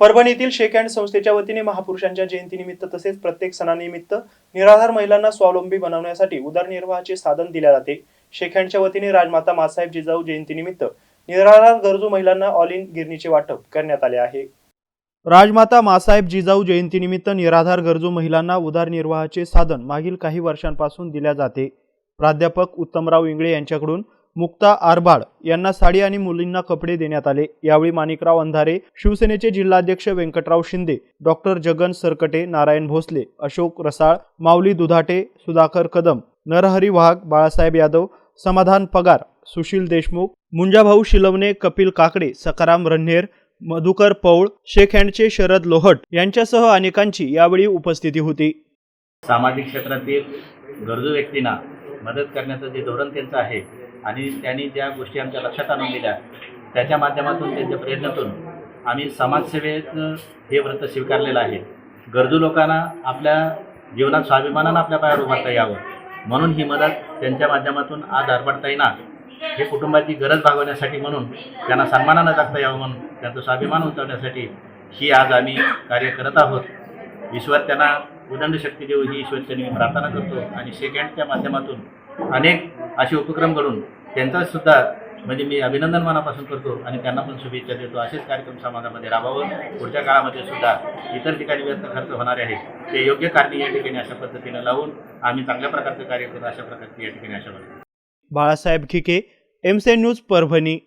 परभणीतील शेक hand संस्थेच्या वतीने महापुरुषांच्या जयंतीनिमित्त तसेच प्रत्येक सणानिमित्त निराधार महिलांना स्वावलंबी बनवण्यासाठी उदरनिर्वाहाचे साधन दिले जाते. शेक हँडच्या वतीने राजमाता मासाहेब जिजाऊ जयंतीनिमित्त निराधार गरजू महिलांना ऑल इन गिरणीचे वाटप करण्यात आले आहे. राजमाता मासाहेब जिजाऊ जयंतीनिमित्त निराधार गरजू महिलांना उदरनिर्वाहाचे साधन मागील काही वर्षांपासून दिल्या जाते. प्राध्यापक उत्तमराव इंगळे यांच्याकडून मुक्ता आरबाड यांना साडी आणि मुलींना कपडे देण्यात आले. यावेळी माणिकराव अंधारे शिवसेनेचे जिल्हाध्यक्ष व्यंकटराव शिंदे डॉक्टर जगन सरकटे नारायण भोसले अशोक रसाळ माऊली दुधाटे सुधाकर कदम नरहरी वाघ बाळासाहेब यादव समाधान पगार सुशील देशमुख मुंजाभाऊ शिलवणे कपिल काकडे सकाराम रन्हेर मधुकर पौळ शेख हँडचे शरद लोहट यांच्यासह अनेकांची यावेळी उपस्थिती होती. सामाजिक क्षेत्रातील गरजू व्यक्तींना मदत करण्याचं जे धोरण त्यांचं आहे आणि त्यांनी ज्या गोष्टी आमच्या लक्षात आणून दिल्या त्याच्या माध्यमातून त्यांच्या प्रयत्नातून आम्ही समाजसेवेत हे व्रत स्वीकारलेलं आहे. गरजू लोकांना आपल्या जीवनात स्वाभिमानानं आपल्या पायावर उभारता यावं. म्हणून ही मदत त्यांच्या माध्यमातून आज अर्पणता येणार. हे कुटुंबाची गरज भागवण्यासाठी म्हणून त्यांना सन्मानानं जगता यावं म्हणून त्यांचा स्वाभिमान उंचावण्यासाठी ही आज आम्ही कार्य करत आहोत. ईश्वर त्यांना उदंड शक्ती देऊ ही ईश्वरच्या मी प्रार्थना करतो आणि सेकंडच्या माध्यमातून अनेक असे उपक्रम घडून त्यांचा सुद्धा म्हणजे मी अभिनंदन मनापासून करतो आणि त्यांना पण शुभेच्छा देतो. असेच कार्यक्रम समाजामध्ये राबावं. पुढच्या काळामध्ये सुद्धा इतर ठिकाणी व्यर्थ खर्च होणारे आहेत ते योग्य कारणी या ठिकाणी अशा पद्धतीनं लावून आम्ही चांगल्या प्रकारचं कार्य करू अशा प्रकारची या ठिकाणी अशा बाळासाहेब खिके एमसे न्यूज परभणी.